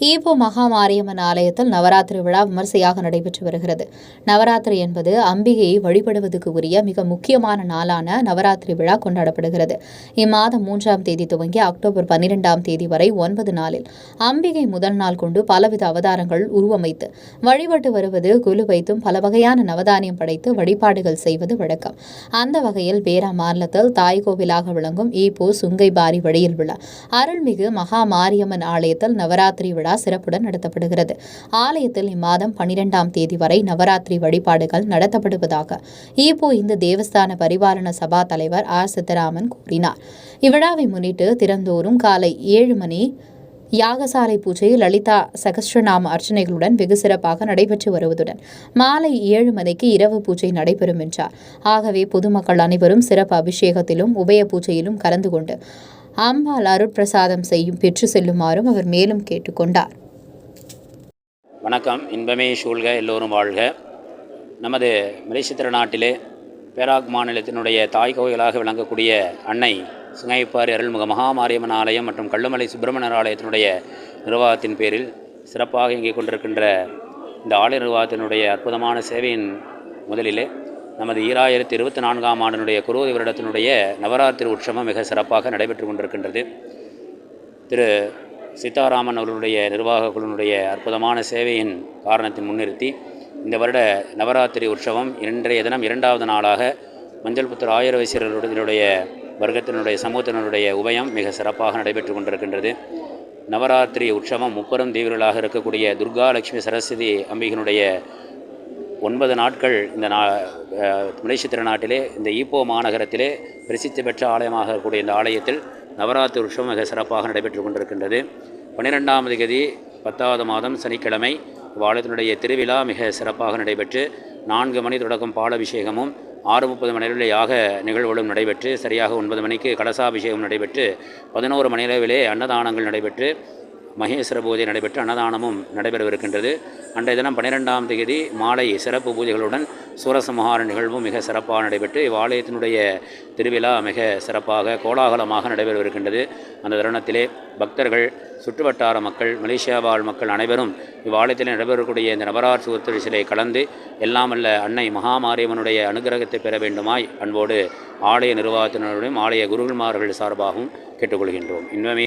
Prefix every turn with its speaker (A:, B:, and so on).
A: Ipoh Mahamariamman ஆலயத்தில் நவராத்திரி விழா விமர்சையாக நடைபெற்று வருகிறது. நவராத்திரி என்பது அம்பிகையை வழிபடுவதற்கு உரிய மிக முக்கியமான நாளான நவராத்திரி விழா கொண்டாடப்படுகிறது. இம்மாதம் மூன்றாம் தேதி துவங்கி அக்டோபர் பன்னிரெண்டாம் தேதி வரை ஒன்பது நாளில் அம்பிகை முதல் நாள் கொண்டு பலவித அவதாரங்கள் உருவமைத்து வழிபட்டு வருவது குழு வைத்தும் பல வகையான நவதானியம் படைத்து வழிபாடுகள் செய்வது வழக்கம். அந்த வகையில் பேரா மாநிலத்தில் தாய் கோவிலாக விளங்கும் ஈபோ சுங்கை பாரி வழியில் விழா. அருள்மிகு மகா மாரியம்மன் ஆலயத்தில் நவராத்திரி விழா சிறப்புடன் நடத்தப்படுகிறது. ஆலயத்தில் இம்மாதம் பனிரெண்டாம் தேதி வரை நவராத்திரி வழிபாடுகள் நடத்தப்படுவதாக ஈப்போ இந்து தேவஸ்தான பரிபாலன சபா தலைவர் ஆர். சித்தராமன் கூறினார். இவ்விழாவை முன்னிட்டு திறந்தோறும் காலை ஏழு மணி யாகசாலை பூஜை லலிதா சகஸ்ரநாம அர்ச்சனைகளுடன் வெகு சிறப்பாக நடைபெற்று வருவதுடன் மாலை ஏழு மணிக்கு இரவு பூஜை நடைபெறும் என்றார். ஆகவே பொதுமக்கள் அனைவரும் சிறப்பு அபிஷேகத்திலும் உபய பூஜையிலும் கலந்து கொண்டு அம்பாள் அருட்பிரசாதம் செய்யும் பெற்று செல்லுமாறும் அவர் மேலும் கேட்டுக்கொண்டார்.
B: வணக்கம். இன்பமே சூழ்க எல்லோரும் வாழ்க. நமது மலேசித்திர நாட்டிலே பேராக் மாநிலத்தினுடைய தாய் கோயிலாக விளங்கக்கூடிய அன்னை சுங்கைப்பாரி அருள்முக மகாமாரியம்மன் ஆலயம் மற்றும் கள்ளுமலை சுப்பிரமணியர் ஆலயத்தினுடைய நிர்வாகத்தின் பேரில் சிறப்பாக இங்கே கொண்டிருக்கின்ற இந்த ஆலய நிர்வாகத்தினுடைய அற்புதமான சேவையின் முதலிலே நமது ஈராயிரத்தி இருபத்தி நான்காம் ஆண்டினுடைய குரோதி வருடத்தினுடைய நவராத்திரி உற்சவம் மிக சிறப்பாக நடைபெற்று கொண்டிருக்கின்றது. திரு சீதாராமன் அவர்களுடைய நிர்வாக குழுவினுடைய அற்புதமான சேவையின் காரணத்தை முன்னிறுத்தி இந்த வருட நவராத்திரி உற்சவம் இன்றைய தினம் இரண்டாவது நாளாக மஞ்சள் புத்தர் ஆயுரவேசியர்களுடைய வர்க்கத்தினுடைய சமூகத்தினருடைய உபயம் மிக சிறப்பாக நடைபெற்று கொண்டிருக்கின்றது. நவராத்திரி உற்சவம் முப்பெரும் தீவிரலாக இருக்கக்கூடிய துர்கா லட்சுமி சரஸ்வதி அம்பிகனுடைய ஒன்பது நாட்கள் இந்த நா மலேசிய திருநாட்டிலே இந்த ஈப்போ மாநகரத்திலே பிரசித்தி பெற்ற ஆலயமாக இருக்கக்கூடிய இந்த ஆலயத்தில் நவராத்திரி உற்சவம் மிக சிறப்பாக நடைபெற்று கொண்டிருக்கின்றது. பன்னிரெண்டாம் தேதி பத்தாவது மாதம் சனிக்கிழமை இவ்வாலயத்தினுடைய திருவிழா மிக சிறப்பாக நடைபெற்று நான்கு மணி தொடக்கம் பாலாபிஷேகமும் ஆறு முப்பது மணிகளில் யாக நிகழ்வுகளும் நடைபெற்று சரியாக ஒன்பது மணிக்கு கலசாபிஷேகம் நடைபெற்று பதினோரு மணியளவிலே அன்னதானங்கள் நடைபெற்று மகேஸ்வர பூஜை நடைபெற்று அன்னதானமும் நடைபெறவிருக்கின்றது. அன்றைய தினம் பன்னிரெண்டாம் தேதி மாலை சிறப்பு பூஜைகளுடன் சூரசம்ஹார நிகழ்வும் மிக சிறப்பாக நடைபெற்று இவ்வாலயத்தினுடைய திருவிழா மிக சிறப்பாக கோலாகலமாக நடைபெறவிருக்கின்றது. அந்த தருணத்திலே பக்தர்கள் சுற்றுவட்டார மக்கள் மலேசியா வாழ் மக்கள் அனைவரும் இவ்வாலயத்தில் நடைபெறக்கூடிய இந்த நவராட்சி சிலை கலந்து எல்லாமல்ல அன்னை மகாமாரியம்மனுடைய அனுகிரகத்தை பெற வேண்டுமாய் அன்போடு ஆலய நிர்வாகத்தினருடையும் ஆலய குருகுமார்கள் சார்பாகவும் கேட்டுக்கொள்கின்றோம். இன்பமே